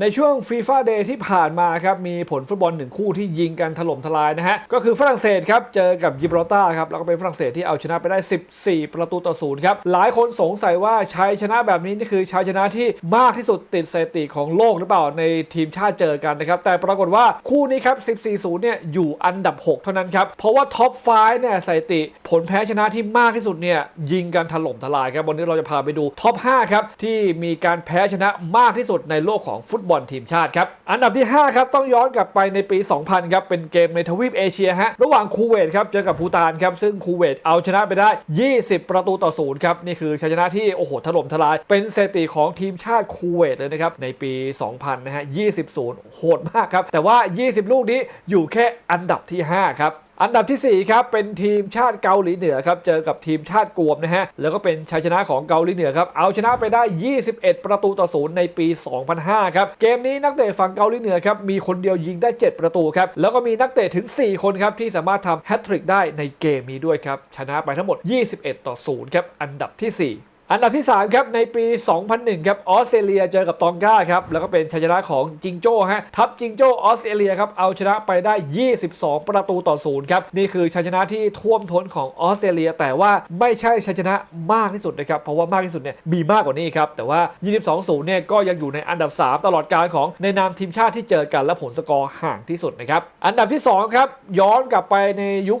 ในช่วงฟีฟ่าเดย์ที่ผ่านมาครับมีผลฟุตบอลหนึ่งคู่ที่ยิงกันถล่มทลายนะฮะ ก็คือฝรั่งเศสครับ เจอกับยิบรอลตาร์ครับ แล้วก็เป็นฝรั่งเศสที่เอาชนะไปได้ 14 ประตูต่อศูนย์ครับ หลายคนสงสัยว่าชัยชนะแบบนี้นี่คือชัยชนะที่มากที่สุดติดสถิติของโลกหรือเปล่าในทีมชาติเจอกันนะครับ แต่ปรากฏว่าคู่นี้ครับ 14-0 เนี่ยอยู่อันดับ 6 เท่านั้นครับ เพราะว่าท็อป5เนี่ยสถิติผลแพ้ชนะที่มากที่สุดเนี่ยยิงกันถล่มทลายครับวันนี้เราจะพาไปดูท็อป5ครับที่มีการแพ้ชนะมากที่สุดในโลกของฟุตบอลทีมชาติครับ อันดับที่ 5 ครับ ต้องย้อนกลับไปในปี 2000 ครับ เป็นเกมในทวีปเอเชียฮะ ระหว่างคูเวตครับ เจอกับภูตานครับ ซึ่งคูเวตเอาชนะไปได้ 20 ประตูต่อศูนย์ครับ นี่คือชัยชนะที่ โอ้โห ถล่มทลาย เป็นสถิติของทีมชาติคูเวตเลยนะครับ ในปี 2000 นะฮะ 20ศูนย์โหดมากครับ แต่ว่า 20 ลูกนี้อยู่แค่อันดับที่ 5 ครับ อันดับทีสี่ 4 ครับ เป็นทีมชาติเกาหลีเหนือครับ เจอกับทีมชาติกวมนะฮะ แล้วก็เป็นชัยชนะของเกาหลีเหนือครับ เอาชนะไปได้ 21 ประตูต่อศูนย์ในปี 2005 ครับ เกมนี้นักเตะฝั่งเกาหลีเหนือครับ มีคนเดียวยิงได้ 7 ประตูครับ แล้วก็มีนักเตะถึง 4 คนครับ ที่สามารถทำแฮตทริกได้ในเกมนี้ด้วยครับ ชนะไปทั้งหมด 21 ต่อ0ครับ อันดับทีสี่4 อันดับที่ 3 ครับในปี 2001 ครับออสเตรเลียเจอกับตองกาครับแล้วก็เป็นชัยชนะของจิงโจ้ฮะทัพจิงโจ้ออสเตรเลียครับเอาชนะไปได้ 22 ประตูต่อศูนย์ครับนี่คือชัยชนะที่ท่วมท้นของออสเตรเลีย แต่ว่าไม่ใช่ชัยชนะมากที่สุดนะครับเพราะว่ามากที่สุดเนี่ยมีมากกว่านี้ครับแต่ว่า 22 0เนี่ยก็ยังอยู่ในอันดับ 3 ตลอดการของในนามทีมชาติที่เจอกันและผลสกอร์ห่างที่สุดนะครับอันดับที่2ครับย้อนกลับไปในยุค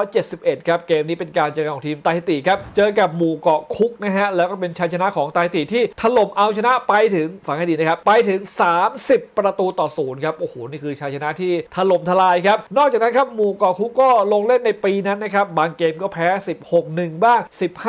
1971 ครับเกมนี้เป็นการเจอกันของทีมไตฮิติครับเจอกับหมู่เกาะคุกนะฮะ แล้วก็เป็นชัยชนะของไตติที่ถล่มเอาชนะไปถึงฟังให้ดีนะครับ ไปถึง 30 ประตูต่อศูนย์ครับ โอ้โห นี่คือชัยชนะที่ถล่มทลายครับ นอกจากนั้นครับหมู่เกาะคุกก็ลงเล่นในปีนั้นนะครับ บางเกมก็แพ้ 16-1 บ้าง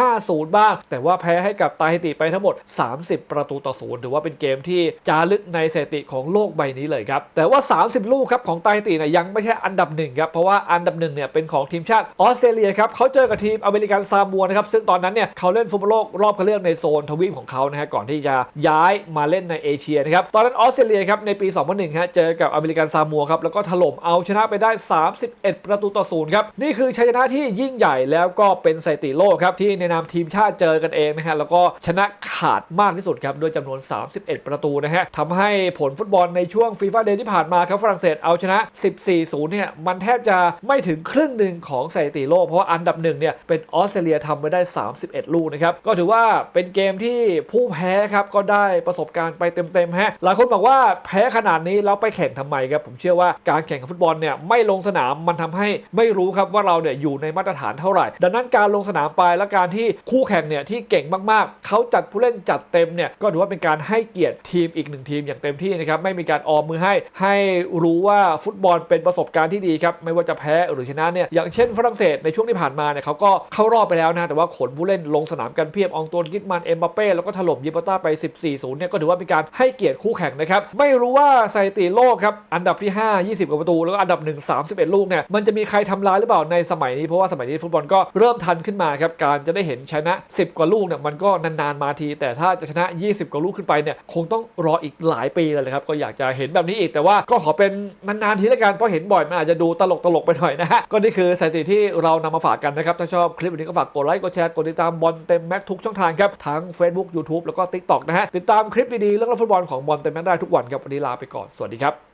15-0 บ้าง แต่ว่าแพ้ให้กับไตติไปทั้งหมด 30 ประตูต่อศูนย์ถือว่าเป็นเกมที่จารึกในสถิติของโลกใบนี้เลยครับ แต่ว่า 30 ลูกครับของไตติเนี่ยยังไม่ใช่อันดับหนึ่งครับ เพราะว่าอันดับหนึ่งเนี่ยเป็นของทีมชาติออสเตรเลียครับเขาเจอกับทีมอเมริกันซามัวนะครับซึ่งตอนนั้นเนี่ยเขาเล่นฟุตบอลโลกรอบคัดเลือกในโซนทวีปของเขานะฮะก่อนที่จะย้ายมาเล่นในเอเชียนะครับตอนนั้นออสเตรเลียครับในปี 2001ฮะเจอกับอเมริกันซามัวครับแล้วก็ถล่มเอาชนะไปได้ 31 ประตูต่อศูนย์ครับนี่คือชัยชนะที่ยิ่งใหญ่แล้วก็เป็นสถิติโลกครับที่ในนามทีมชาติเจอกันเองนะฮะแล้วก็ชนะขาดมากที่สุดครับด้วยจำนวน 31 ประตูนะฮะทำให้ผลฟุตบอลในช่วงฟีฟ่าเดย์ที่ผ่านมาครับฝรั่งเศสเอาชนะ 14-0 เนี่ยมันแทบจะไม่ถึงครึ่งหนึ่งของสถิติโลก เพราะว่าอันดับหนึ่งเนี่ยเป็นออสเตรเลียทำไปได้ 31 ลูกนะครับก็ถือว่าเป็นเกมที่ผู้แพ้ครับก็ได้ประสบการณ์ไปเต็มๆฮะหลายคนบอกว่าแพ้ขนาดนี้แล้วไปแข่งทำไมครับผมเชื่อว่าการแข่งฟุตบอลเนี่ยไม่ลงสนามมันทำให้ไม่รู้ครับว่าเราเนี่ยอยู่ในมาตรฐานเท่าไหร่ ดังนั้นการลงสนามไปและการที่คู่แข่งเนี่ยที่เก่งมากๆ เขาจัดผู้เล่นจัดเต็มเนี่ยก็ถือว่าเป็นการให้เกียรติทีมอีกหนึ่งทีมอย่างเต็มที่นะครับไม่มีการออมมือให้ให้รู้ว่าฟุตบอลเป็นประสบการณ์ที่ดีครับไม่ว่าจะแพ้หรือชนะเนี่ยอย่างเช่นฝรั่งเศสในช่วงที่ผ่านมาเนี่ยเขาก็เข้ารอบไปแล้วนะแต่ว่าขนผู้เล่นลงสนามกันเพียบองตวนกิตมันเอ็มบัปเป้แล้วก็ถล่มยิปต้าไป 14-0เนี่ยก็ถือว่าเป็นการให้เกียรติคู่แข่งนะครับไม่รู้ว่าสถิติโลกครับอันดับที่ 5 20กว่าประตูแล้วก็อันดับ 1 31 ลูกเนี่ยมันจะมีใครทำลายหรือเปล่าในสมัยนี้เพราะว่าสมัยนี้ฟุตบอลก็เริ่มทันขึ้นมาครับการจะได้เห็นชนะ 10 กว่าลูกเนี่ยมันก็นานๆมาที แต่ถ้าจะชนะ 20 กว่าลูกขึ้นไปเนี่ยคงต้องรออีกหลายปีเลยครับก็อยากจะเห็นแบบนี้อีกแต่ว่าก็ขอเป็นนานๆทีละกันเพราะเห็นบ่อยมันอาจจะดูตลกตลกไปหน่อยนะฮะก็นี่คือสถิติที่เรานำมาฝากกันนะครับถ้าชอบคลิปนี้ก็ฝากกดไลค์กดแชร์กดติดตามบอลเต็มแม็กทุกช่องทางครับ ทั้ง Facebook YouTube แล้วก็ TikTok นะฮะ ติดตามคลิปดีๆ เรื่องฟุตบอลของบอลเต็มแม็กได้ทุกวันครับ วันนี้ลาไปก่อน สวัสดีครับ